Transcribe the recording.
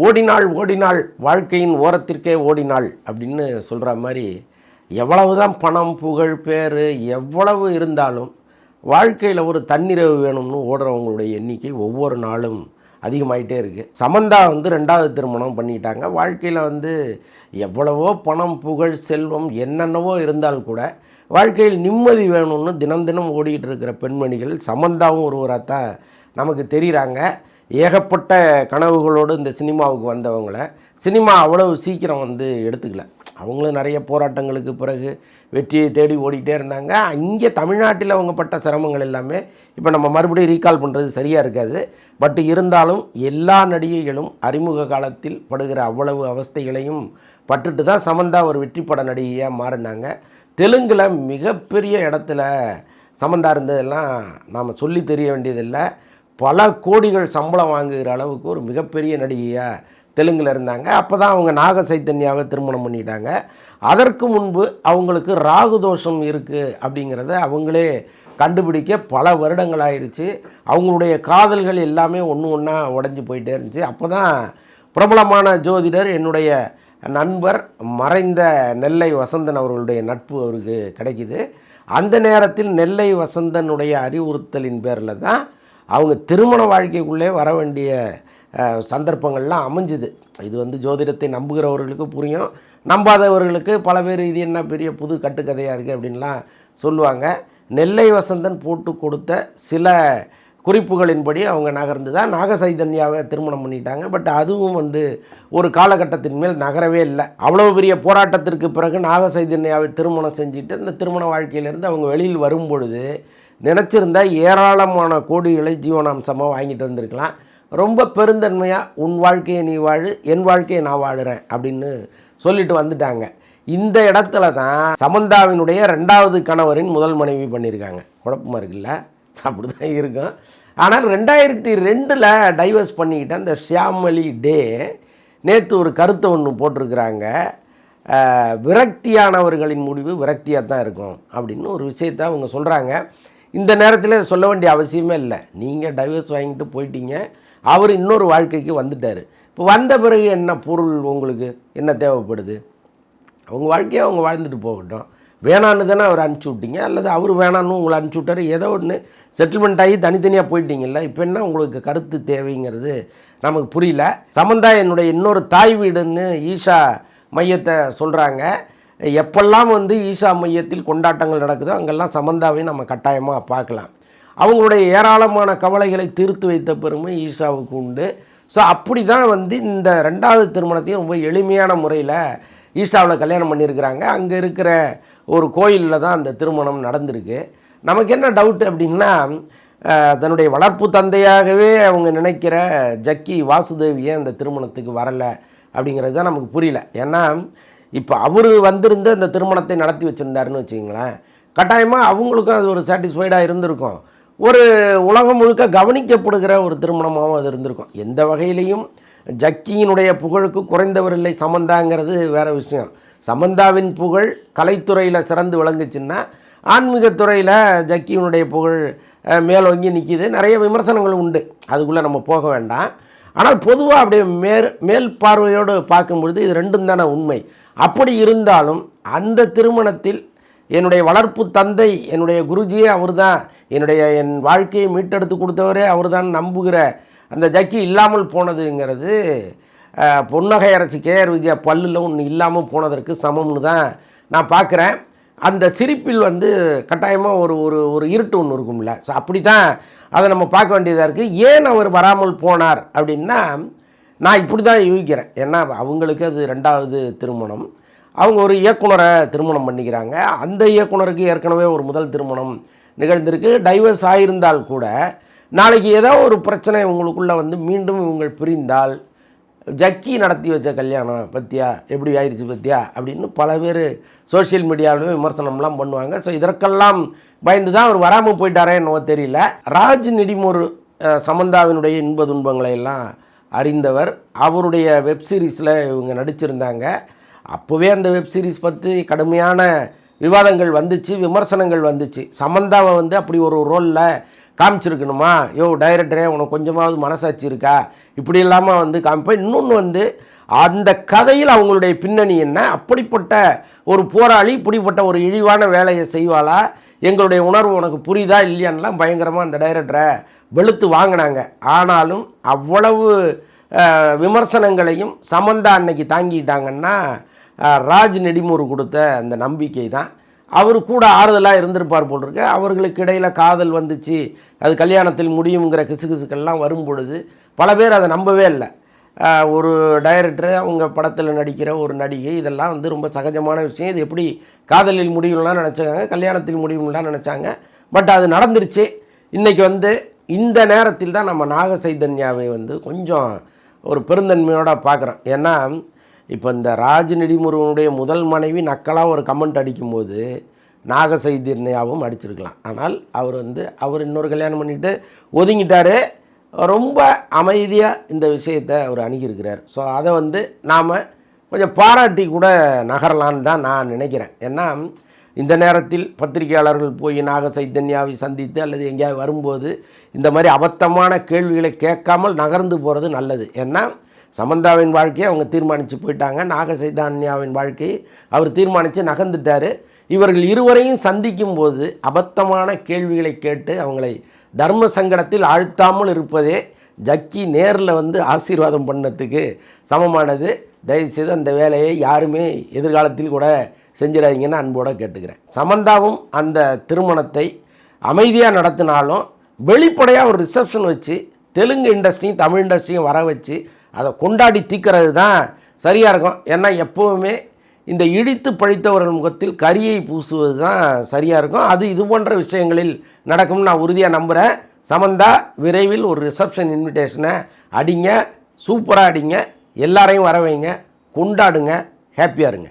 ஓடினாள் ஓடினாள் வாழ்க்கையின் ஓரத்திற்கே ஓடினாள் அப்படின்னு சொல்கிற மாதிரி எவ்வளவு தான் பணம் புகழ் பேர் எவ்வளவு இருந்தாலும் வாழ்க்கையில் ஒரு தன்னிறைவு வேணும்னு ஓடுறவங்களுடைய எண்ணிக்கை ஒவ்வொரு நாளும் அதிகமாயிட்டே இருக்குது சமந்தா வந்து ரெண்டாவது திருமணம் பண்ணிட்டாங்க. வாழ்க்கையில் வந்து எவ்வளவோ பணம் புகழ் செல்வம் என்னென்னவோ இருந்தால் கூட வாழ்க்கையில் நிம்மதி வேணும்னு தினம் தினம் ஓடிக்கிட்டு இருக்கிற பெண்மணிகள் சமந்தாவும் ஒருவராக தான் நமக்கு தெரிகிறாங்க ஏகப்பட்ட கனவுகளோடு இந்த சினிமாவுக்கு வந்தவங்களை சினிமா அவ்வளவு சீக்கிரம் வந்து எடுத்துக்கல. அவங்களும் நிறைய போராட்டங்களுக்கு பிறகு வெற்றியை தேடி ஓடிக்கிட்டே இருந்தாங்க. இங்கே தமிழ்நாட்டில் அவங்க பட்ட சிரமங்கள் எல்லாமே இப்போ நம்ம மறுபடியும் ரீகால் பண்ணுறது சரியாக இருக்காது. பட் இருந்தாலும் எல்லா நடிகைகளும் அறிமுக காலத்தில் படுகிற அவ்வளவு அவஸ்தைகளையும் பட்டுட்டு தான் சமந்தா ஒரு வெற்றி பட நடிகையாக மாறினாங்க. தெலுங்கில் மிகப்பெரிய இடத்துல சமந்தா இருந்ததெல்லாம் நாம் சொல்லி தெரிய வேண்டியதில்லை. பல கோடிகள் சம்பளம் வாங்குகிற அளவுக்கு ஒரு மிகப்பெரிய நடிகையாக தெலுங்கில் இருந்தாங்க. அப்போ தான் அவங்க நாக சைத்தன்யாவை திருமணம் பண்ணிட்டாங்க. அதற்கு முன்பு அவங்களுக்கு ராகு தோஷம் இருக்குது அப்படிங்கிறத அவங்களே கண்டுபிடிக்க பல வருடங்கள் ஆயிருச்சு. அவங்களுடைய காதல்கள் எல்லாமே ஒன்று ஒன்றா உடஞ்சி போயிட்டே இருந்துச்சு. அப்போ தான் பிரபலமான ஜோதிடர் என்னுடைய நண்பர் மறைந்த நெல்லை வசந்தன் அவர்களுடைய நட்பு அவருக்கு கிடைக்குது. அந்த நேரத்தில் நெல்லை வசந்தனுடைய அறிவுறுத்தலின் பேரில் தான் அவங்க திருமண வாழ்க்கைக்குள்ளே வர வேண்டிய சந்தர்ப்பங்கள்லாம் அமைஞ்சுது. இது வந்து ஜோதிடத்தை நம்புகிறவர்களுக்கு புரியும். நம்பாதவர்களுக்கு பல பேர் இது என்ன பெரிய புது கட்டுக்கதையாக இருக்குது அப்படின்லாம் சொல்லுவாங்க. நெல்லை வசந்தன் போட்டு கொடுத்த சில குறிப்புகளின்படி அவங்க நகர்ந்து தான் நாக சைதன்யாவை திருமணம் பண்ணிட்டாங்க. பட் அதுவும் வந்து ஒரு காலகட்டத்தின் மேல் நகரவே இல்லை. அவ்வளோ பெரிய போராட்டத்திற்கு பிறகு நாக சைதன்யாவை திருமணம் செஞ்சுட்டு இந்த திருமண வாழ்க்கையிலேருந்து அவங்க வெளியில் வரும் பொழுது நினச்சிருந்தா ஏராளமான கோடிகளை ஜீவனாம்சமாக வாங்கிட்டு வந்திருக்கலாம். ரொம்ப பெருந்தன்மையாக உன் வாழ்க்கையை நீ வாழு என் வாழ்க்கையை நான் வாழுறேன் அப்படின்னு சொல்லிட்டு வந்துட்டாங்க. இந்த இடத்துல தான் சமந்தாவினுடைய ரெண்டாவது கணவரின் முதல் மனைவி பண்ணியிருக்காங்க. குழப்பமாக இருக்குல்ல? அப்படி தான் இருக்கும். ஆனால் ரெண்டாயிரத்தி ரெண்டில் டைவர்ஸ் பண்ணிக்கிட்ட அந்த ஷியாமலி டே நேற்று ஒரு கருத்தை ஒன்று போட்டிருக்கிறாங்க. விரக்தியானவர்களின் முடிவு விரக்தியாக தான் இருக்கும் அப்படின்னு ஒரு விஷயத்தை அவங்க சொல்கிறாங்க இந்த நேரத்தில் சொல்ல வேண்டிய அவசியமே இல்லை. நீங்கள் டைவர்ஸ் வாங்கிட்டு போயிட்டீங்க. அவர் இன்னொரு வாழ்க்கைக்கு வந்துட்டார். இப்போ வந்த பிறகு என்ன பொருள் உங்களுக்கு? என்ன தேவைப்படுது? அவங்க வாழ்க்கையை அவங்க வாழ்ந்துட்டு போகட்டும். வேணான்னு தானே அவர் அனுப்பிச்சி விட்டீங்க. அல்லது அவர் வேணான்னு உங்களை அனுப்பிச்சி விட்டாரு. ஏதோ ஒன்று செட்டில்மெண்ட் ஆகி தனித்தனியாக போயிட்டீங்கல்ல. இப்போ என்ன உங்களுக்கு கருத்து தேவைங்கிறது நமக்கு புரியல. சமந்தா என்னுடைய இன்னொரு தாய் வீடுன்னு ஈஷா மையத்தை சொல்கிறாங்க எப்பெல்லாம் வந்து ஈஷா மையத்தில் கொண்டாட்டங்கள் நடக்குதோ அங்கெல்லாம் சமந்தாவை நம்ம கட்டாயமாக பார்க்கலாம். அவங்களுடைய ஏராளமான கவலைகளை தீர்த்து வைத்த பெருமை ஈஷாவுக்கு உண்டு. ஸோ அப்படி தான் வந்து இந்த ரெண்டாவது திருமணத்தையும் ரொம்ப எளிமையான முறையில் ஈஷாவில் கல்யாணம் பண்ணியிருக்கிறாங்க. அங்கே இருக்கிற ஒரு கோயிலில் தான் அந்த திருமணம் நடந்திருக்கு. நமக்கு என்ன டவுட் அப்படின்னா தன்னுடைய வளர்ப்பு தந்தையாகவே அவங்க நினைக்கிற ஜக்கி வாசுதேவியே அந்த திருமணத்துக்கு வரலை அப்படிங்கிறது தான் நமக்கு புரியல. ஏன்னா இப்போ அவர் வந்திருந்து அந்த திருமணத்தை நடத்தி வச்சுருந்தாருன்னு வச்சுக்கிங்களேன் கட்டாயமாக அவங்களுக்கும் அது ஒரு சாட்டிஸ்ஃபைடாக இருந்திருக்கும். ஒரு உலகம் முழுக்க கவனிக்கப்படுகிற ஒரு திருமணமாகவும் அது இருந்திருக்கும். எந்த வகையிலையும் ஜக்கியினுடைய புகழுக்கு குறைந்தவர் இல்லை சமந்தாங்கிறது வேற விஷயம். சமந்தாவின் புகழ் கலைத்துறையில் சிறந்து விளங்குச்சுன்னா ஆன்மீகத்துறையில் ஜக்கியினுடைய புகழ் மேலோங்கி நிற்கிது நிறைய விமர்சனங்கள் உண்டு. அதுக்குள்ளே நம்ம போக வேண்டாம். ஆனால் பொதுவாக அப்படியே மேல் மேல் பார்வையோடு பார்க்கும்பொழுது இது ரெண்டும் தானே உண்மை. அப்படி இருந்தாலும் அந்த திருமணத்தில் என்னுடைய வளர்ப்பு தந்தை என்னுடைய குருஜியே அவர்தான். என்னுடைய என் வாழ்க்கையை மீட்டெடுத்து கொடுத்தவரே அவர்தான் நம்புகிற அந்த ஜக்கி இல்லாமல் போனதுங்கிறது பொன்னகை அரசு கேஆர் விஜயா பல்லில் ஒன்று இல்லாமல் போனதற்கு சமம்னு தான் நான் பார்க்குறேன். அந்த சிரிப்பில் வந்து கட்டாயமாக ஒரு ஒரு ஒரு இருட்டு ஒன்று இருக்கும்ல. ஸோ அப்படி தான் அதை நம்ம பார்க்க வேண்டியதாக இருக்குது ஏன் அவர் வராமல் போனார் அப்படின்னா நான் இப்படி தான் யூகிக்கிறேன். ஏன்னா அவங்களுக்கு அது ரெண்டாவது திருமணம். அவங்க ஒரு இயக்குனரை திருமணம் பண்ணிக்கிறாங்க. அந்த இயக்குனருக்கு ஏற்கனவே ஒரு முதல் திருமணம் நிகழ்ந்திருக்கு. டைவர்ஸ் ஆகியிருந்தால் கூட நாளைக்கு ஏதோ ஒரு பிரச்சனை உங்களுக்குள்ளே வந்து மீண்டும் இவங்கள் பிரிந்தால் ஜக்கி நடத்தி வச்ச கல்யாணம் பற்றியா எப்படி ஆயிடுச்சு பற்றியா அப்படின்னு பல பேர் சோஷியல் மீடியாவிலும் விமர்சனம்லாம் பண்ணுவாங்க. ஸோ இதற்கெல்லாம் பயந்து தான் அவர் வராமல் போயிட்டாரே என்னவோ தெரியல. ராஜ் நெடிமோர் சமந்தாவினுடைய இன்ப துன்பங்களை எல்லாம் அறிந்தவர். அவருடைய வெப் சீரிஸில் இவங்க நடிச்சிருந்தாங்க. அப்போவே அந்த வெப் சீரிஸ் பற்றி கடுமையான விவாதங்கள் வந்துச்சு விமர்சனங்கள் வந்துச்சு. சமந்தாவை வந்து அப்படி ஒரு ரோலில் காமிச்சிருக்கணுமா? யோ டைரக்டரே உனக்கு கொஞ்சமாவது மனசாட்சி இருக்கா? இப்படி இல்லாமல் வந்து காமிப்பேன் இன்னொன்று வந்து அந்த கதையில் அவங்களுடைய பின்னணி என்ன? அப்படிப்பட்ட ஒரு போராளி இப்படிப்பட்ட ஒரு இழிவான வேலையை செய்வாளா? எங்களுடைய உணர்வு உனக்கு புரியுதா இல்லையான்லாம் பயங்கரமாக அந்த டைரக்டரை வெளுத்து வாங்கினாங்க. ஆனாலும் அவ்வளவு விமர்சனங்களையும் சமந்தா அன்னைக்கு தாங்கிட்டாங்கன்னா ராஜ் நெடிமூர் கொடுத்த அந்த நம்பிக்கை தான். அவர் கூட ஆறுதலாக இருந்திருப்பார் போல் இருக்கு அவர்களுக்கு இடையில் காதல் வந்துச்சு. அது கல்யாணத்தில் முடியுங்கிற கிசுகிசுக்கள்லாம் வரும் பொழுது பல பேர் அதை நம்பவே இல்லை. ஒரு டைரக்டர் அவங்க படத்தில் நடிக்கிற ஒரு நடிகை இதெல்லாம் வந்து ரொம்ப சகஜமான விஷயம். இது எப்படி காதலில் முடியும்லாம் நினச்சாங்க கல்யாணத்தில் முடியும்லாம் நினச்சாங்க. பட் அது நடந்துருச்சு. இன்றைக்கி வந்து இந்த நேரத்தில் தான் நம்ம நாக சைதன்யாவை வந்து கொஞ்சம் ஒரு பெருந்தன்மையோடு பார்க்குறோம். ஏன்னா இப்போ இந்த ராஜ் நெடிமுருகனுடைய முதல் மனைவி நக்கலாக ஒரு கமெண்ட் அடிக்கும்போது நாக சைதன்யாவும் அடிச்சிருக்கலாம். ஆனால் அவர் வந்து அவர் இன்னொரு கல்யாணம் பண்ணிட்டு ஒதுங்கிட்டார். ரொம்ப அமைதியாக இந்த விஷயத்தை அவர் அணுகியிருக்கிறார். ஸோ அதை வந்து நாம் கொஞ்சம் பாராட்டி கூட நகரலான்னு தான் நான் நினைக்கிறேன். ஏன்னா இந்த நேரத்தில் பத்திரிகையாளர்கள் போய் நாக சைத்தன்யாவை சந்தித்து அல்லது எங்கேயாவது வரும்போது இந்த மாதிரி அபத்தமான கேள்விகளை கேட்காமல் நகர்ந்து போகிறது நல்லது. ஏன்னா சமந்தாவின் வாழ்க்கையை அவங்க தீர்மானித்து போயிட்டாங்க. நாக சைதன்யாவின் வாழ்க்கையை அவர் தீர்மானித்து நகர்ந்துட்டார். இவர்கள் இருவரையும் சந்திக்கும் போது அபத்தமான கேள்விகளை கேட்டு அவங்களை தர்ம சங்கடத்தில் ஆழ்த்தாமல் இருப்பதே ஜக்கி நேரில் வந்து ஆசீர்வாதம் பண்ணதுக்கு சமமானது. தயவுசெய்து அந்த வேலையை யாருமே எதிர்காலத்தில் கூட செஞ்சிடாதீங்கன்னு அன்போடு கேட்டுக்கிறேன். சமந்தாவும் அந்த திருமணத்தை அமைதியாக நடத்தினாலும் வெளிப்படையாக ஒரு ரிசப்ஷன் வச்சு தெலுங்கு இண்டஸ்ட்ரியும் தமிழ் இண்டஸ்ட்ரியும் வர வச்சு அதை கொண்டாடி தீக்கிறது தான் சரியாக இருக்கும். ஏன்னா எப்போவுமே இந்த இடித்து பழித்தவர்கள் முகத்தில் கரியை பூசுவது தான் சரியாக இருக்கும். அது இது போன்ற விஷயங்களில் நடக்கும்னு நான் உறுதியாக நம்புகிறேன் சமந்தா விரைவில் ஒரு ரிசப்ஷன் இன்விடேஷனை அடிங்க. சூப்பராக அடிங்க. எல்லாரையும் வர வைங்க கொண்டாடுங்க ஹாப்பியாக இருங்க.